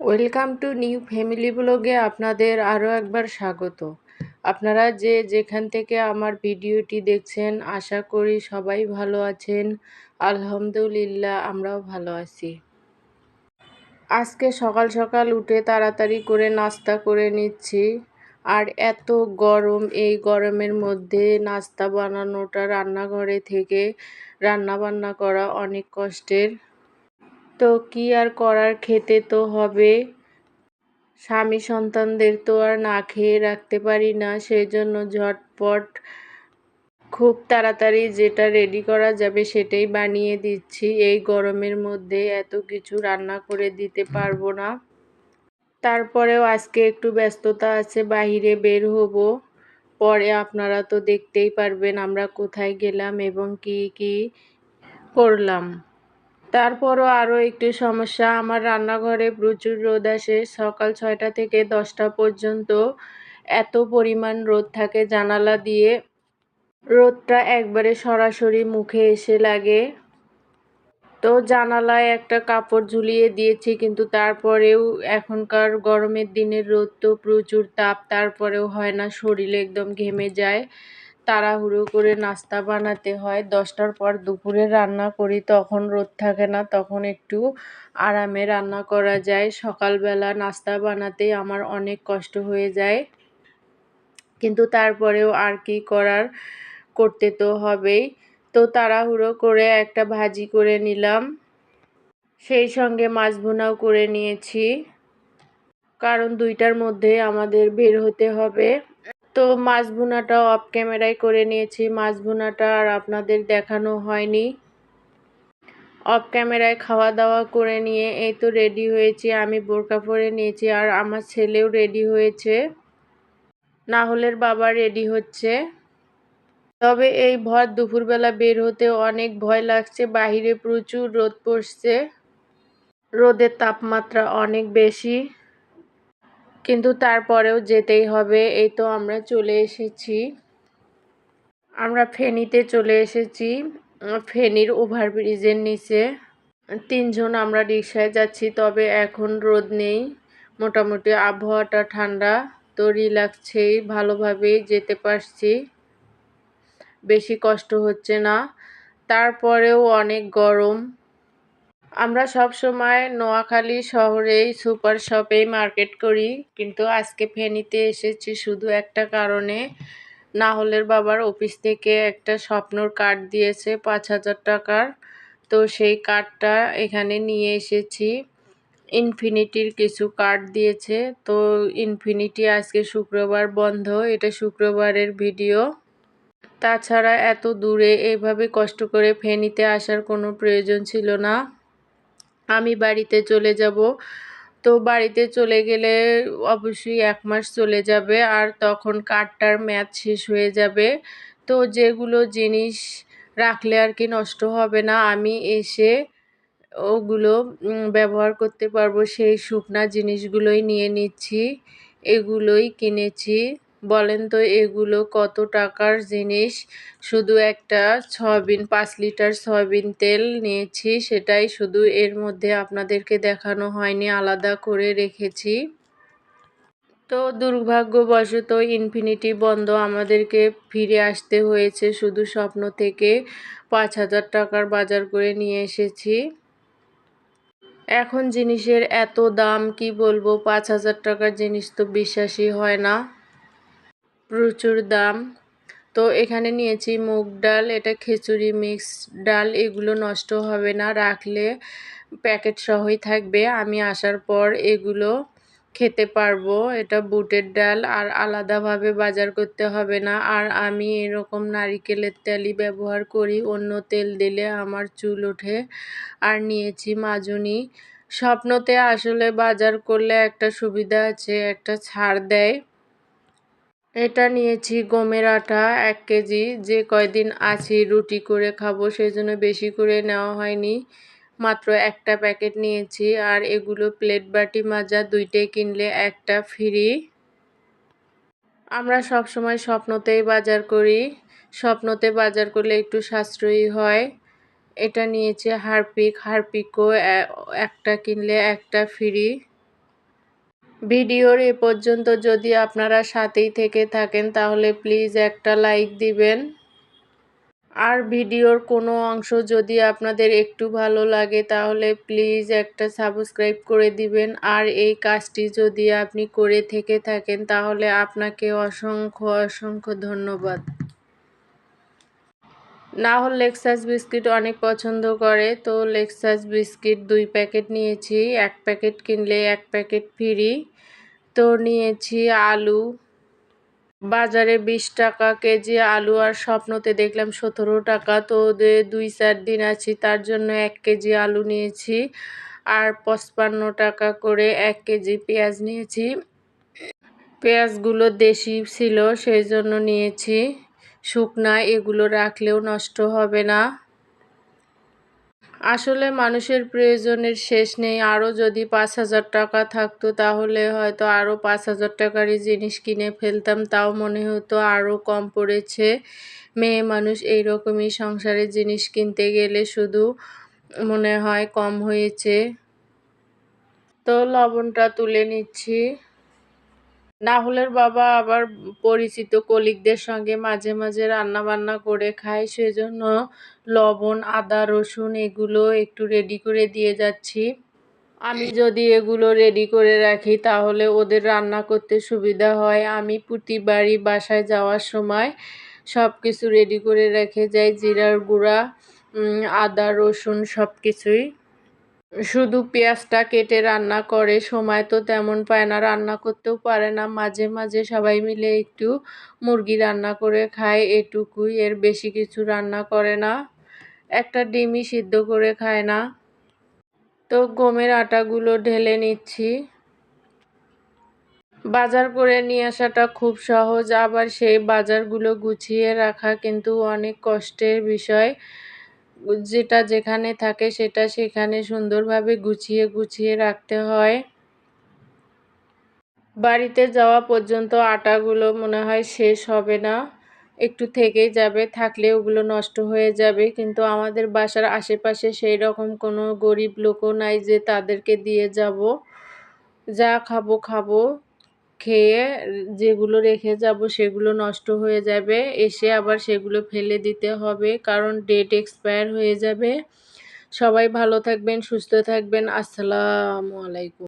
Welcome to new family ব্লগে আপনাদের আরও একবার স্বাগত। আপনারা যে যেখান থেকে আমার ভিডিওটি দেখছেন, আশা করি সবাই ভালো আছেন। আলহামদুলিল্লাহ, আমরাও ভালো আছি। আজকে সকাল সকাল উঠে তাড়াতাড়ি করে নাস্তা করে নিচ্ছি। আর এত গরম, এই গরমের মধ্যে নাস্তা বানানোটা রান্নাঘরে থেকে রান্না বান্না করা অনেক কষ্টের। তো কি আর করার খেতে তো হবে। স্বামী সন্তানদের তো আর না খেয়ে রাখতে পারি না সেই জন্য ঝটপট খুব তাড়াতাড়ি যেটা রেডি করা যাবে সেটাই বানিয়ে দিচ্ছি। এই গরমের মধ্যে এত কিছু রান্না করে দিতে পারব না। তারপরেও আজকে একটু ব্যস্ততা আছে, বাহিরে বের হব। পরে আপনারা তো দেখতেই পারবেন আমরা কোথায় গেলাম এবং কি কি করলাম। তারপরও আরও একটি সমস্যা, আমার রান্নাঘরে প্রচুর রোদ আসে। সকাল ছয়টা থেকে দশটা পর্যন্ত এত পরিমাণ রোদ থাকে জানালা দিয়ে। রোদটা একবারে সরাসরি মুখে এসে লাগে। তো জানালায় একটা কাপড় ঝুলিয়ে দিয়েছি, কিন্তু তারপরেও এখনকার গরমের দিনের রোদ তো প্রচুর তাপ, তারপরেও হয় না, শরীরে একদম ঘেমে যায়। তাড়াহুড়ো করে নাস্তা বানাতে হয়। দশটার পর দুপুরে রান্না করি, তখন রোদ থাকে না, তখন একটু আরামে রান্না করা যায়। সকালবেলা নাস্তা বানাতে আমার অনেক কষ্ট হয়ে যায়। কিন্তু তারপরেও আর কি করার করতে তো হবেই। তো তাড়াহুড়ো করে একটা ভাজি করে নিলাম। সেই সঙ্গে মাছ ভুনাও করে নিয়েছি। কারণ দুইটার মধ্যে আমাদের বের হতে হবে। তো মাছ ভুনাটা অফ ক্যামেরায় করে নিয়েছি। মাছ ভুনাটা আর আপনাদের দেখানো হয়নি। অফ ক্যামেরায় খাওয়া দাওয়া করে নিয়ে এই তো রেডি হয়েছি। আমি বোরকা পরে নিয়েছি আর আমার ছেলেও রেডি হয়েছে। নাহলের বাবা রেডি হচ্ছে। তবে এই ভর দুপুরবেলা বের হতে অনেক ভয় লাগছে। বাহিরে প্রচুর রোদ পড়ছে। রোদের তাপমাত্রা অনেক বেশি। কিন্তু তারপরেও যেতেই হবে, এই তো আমরা চলে এসেছি। আমরা ফেনীতে চলে এসেছি, ফেনীর ওভারব্রিজের নিচে। তিনজন আমরা রিক্সায় যাচ্ছি, তবে এখন রোদ নেই। মোটামুটি আবহাওয়াটা ঠান্ডা, তো রিল্যাক্সেই ভালোভাবেই যেতে পারছি। বেশি কষ্ট হচ্ছে না। তারপরেও অনেক গরম। আমরা সব সময় নোয়াখালী শহরেই সুপার শপেই মার্কেট করি, কিন্তু আজকে ফেনীতে এসেছি শুধু একটা কারণে। নাহলের বাবার অফিস থেকে একটা স্বপ্নর কার্ড দিয়েছে পাঁচ হাজার টাকার। তো সেই কার্ডটা এখানে নিয়ে এসেছি। ইনফিনিটির কিছু কার্ড দিয়েছে। তো ইনফিনিটি আজকে শুক্রবার বন্ধ, এটা শুক্রবারের ভিডিও। তাছাড়া এত দূরে এইভাবে কষ্ট করে ফেনীতে আসার কোনো প্রয়োজন ছিল না। আমি বাড়িতে চলে যাব। তো বাড়িতে চলে গেলে অবশ্যই এক মাস চলে যাবে আর তখন কার্ডটার ম্যাচ শেষ হয়ে যাবে। তো যেগুলো জিনিস রাখলে আর কি নষ্ট হবে না, আমি এসে ওগুলো ব্যবহার করতে পারব। সেই শুকনা জিনিসগুলোই নিয়ে নিচ্ছি, এগুলোই কিনেছি। বলেন তো, এগুলো কত টাকার জিনিস? শুধু একটা সয়াবিন, পাঁচ লিটার সয়াবিন তেল নিয়েছি, সেটাই শুধু এর মধ্যে আপনাদেরকে দেখানো হয়নি, আলাদা করে রেখেছি। তো দুর্ভাগ্যবশত ইনফিনিটি বন্ধ আমাদেরকে ফিরে আসতে হয়েছে, শুধু স্বপ্ন থেকে পাঁচ হাজার টাকার বাজার করে নিয়ে এসেছি। এখন জিনিসের এত দাম, কি বলব, পাঁচ হাজার টাকার জিনিস তো বিশ্বাসই হয় না। প্রচুর দাম। তো এখানে নিয়েছি মুগ ডাল, এটা খিচুড়ি মিক্স ডাল, এগুলো নষ্ট হবে না। রাখলে প্যাকেট সহই থাকবে। আমি আসার পর এগুলো খেতে পারব। এটা বুটের ডাল, আর আলাদাভাবে বাজার করতে হবে না। আর আমি এরকম নারিকেলের তেলই ব্যবহার করি, অন্য তেল দিলে আমার চুল ওঠে। আর নিয়েছি মাজুনি। স্বপ্নতে আসলে বাজার করলে একটা সুবিধা আছে, একটা ছাড় দেয়। এটা নিয়েছি গমের আটা এক কেজি। যে কয়দিন আছি রুটি করে খাব সেই জন্য বেশি করে নেওয়া হয়নি। মাত্র একটা প্যাকেট নিয়েছি আর এগুলো প্লেট বাটি মাজা দুইটাই কিনলে একটা ফ্রি। আমরা সব সময় স্বপ্নতেই বাজার করি। স্বপ্নতে বাজার করলে একটু সাশ্রয়ী হয়। এটা নিয়েছে হারপিক। হারপিকও একটা কিনলে একটা ফ্রি। ভিডিওর এ পর্যন্ত যদি আপনারা সাথেই থেকে থাকেন, তাহলে প্লিজ একটা লাইক দিবেন। আর ভিডিওর কোনো অংশ যদি আপনাদের একটু ভালো লাগে, তাহলে প্লিজ একটা সাবস্ক্রাইব করে দিবেন। আর এই কাজটি যদি আপনি করে থেকে থাকেন, তাহলে আপনাকে অসংখ্য অসংখ্য ধন্যবাদ। নাহল লেক্সাস বিস্কিট অনেক পছন্দ করে। তো লেক্সাস বিস্কিট দুই প্যাকেট নিয়েছি। এক প্যাকেট কিনলে এক প্যাকেট ফ্রি। তো নিয়েছি আলু। বাজারে বিশ টাকা কেজি আলু আর স্বপ্নতে দেখলাম সতেরো টাকা। তো দুই চার দিন আছি, তার জন্য এক কেজি আলু নিয়েছি আর পঁচপান্ন টাকা করে এক কেজি পেঁয়াজ নিয়েছি। পেঁয়াজগুলো দেশি ছিল, সেই জন্য নিয়েছি। শুকনা, এগুলো রাখলেও নষ্ট হবে না। আসলে মানুষের প্রয়োজনের শেষ নেই। আরও যদি পাঁচ হাজার টাকা থাকতো, তাহলে হয়তো আরও পাঁচ হাজার টাকারই জিনিস কিনে ফেলতাম। তাও মনে হতো আরও কম পড়েছে। মেয়ে মানুষ এই রকমই সংসারের জিনিস কিনতে গেলে শুধু মনে হয় কম হয়েছে। তো লবণটা তুলে নিচ্ছি। রাহুলের বাবা আবার পরিচিত কলিগদের সঙ্গে মাঝে মাঝে রান্না বান্না করে খায়, সেজন্য লবণ, আদা, রসুন এগুলো একটু রেডি করে দিয়ে যাচ্ছি। আমি যদি এগুলো রেডি করে রাখি, তাহলে ওদের রান্না করতে সুবিধা হয়। আমি প্রতিবারই বাসায় যাওয়ার সময় সব কিছু রেডি করে রেখে যাই, জিরার গুঁড়া আদা, রসুন সব কিছুই শুধু পেঁয়াজটা কেটে রান্না করে, সময় তো তেমন পায় না, রান্না করতেও পারে না। মাঝে মাঝে সবাই মিলে একটু মুরগি রান্না করে খায়, এটুকুই। এর বেশি কিছু রান্না করে না, একটা ডিমই সিদ্ধ করে খায় না। তো গমের আটাগুলো ঢেলে নিচ্ছি। বাজার করে নিয়ে আসাটা খুব সহজ, আবার সেই বাজারগুলো গুছিয়ে রাখা কিন্তু অনেক কষ্টের বিষয়। যেটা যেখানে থাকে সেটা সেখানে সুন্দরভাবে গুছিয়ে গুছিয়ে রাখতে হয়। বাড়িতে যাওয়া পর্যন্ত আটাগুলো মনে হয় শেষ হবে না। একটু থেকেই যাবে, থাকলে ওগুলো নষ্ট হয়ে যাবে। কিন্তু আমাদের বাসার আশেপাশে সেই রকম কোনো গরিব লোকও নাই যে তাদেরকে দিয়ে যাব। যা খাব খাব। খেয়ে যেগুলো রেখে যাব সেগুলো নষ্ট হয়ে যাবে। এসে আবার সেগুলো ফেলে দিতে হবে, কারণ ডেট এক্সপায়ার হয়ে যাবে। সবাই ভালো থাকবেন, সুস্থ থাকবেন। আসসালামু আলাইকুম।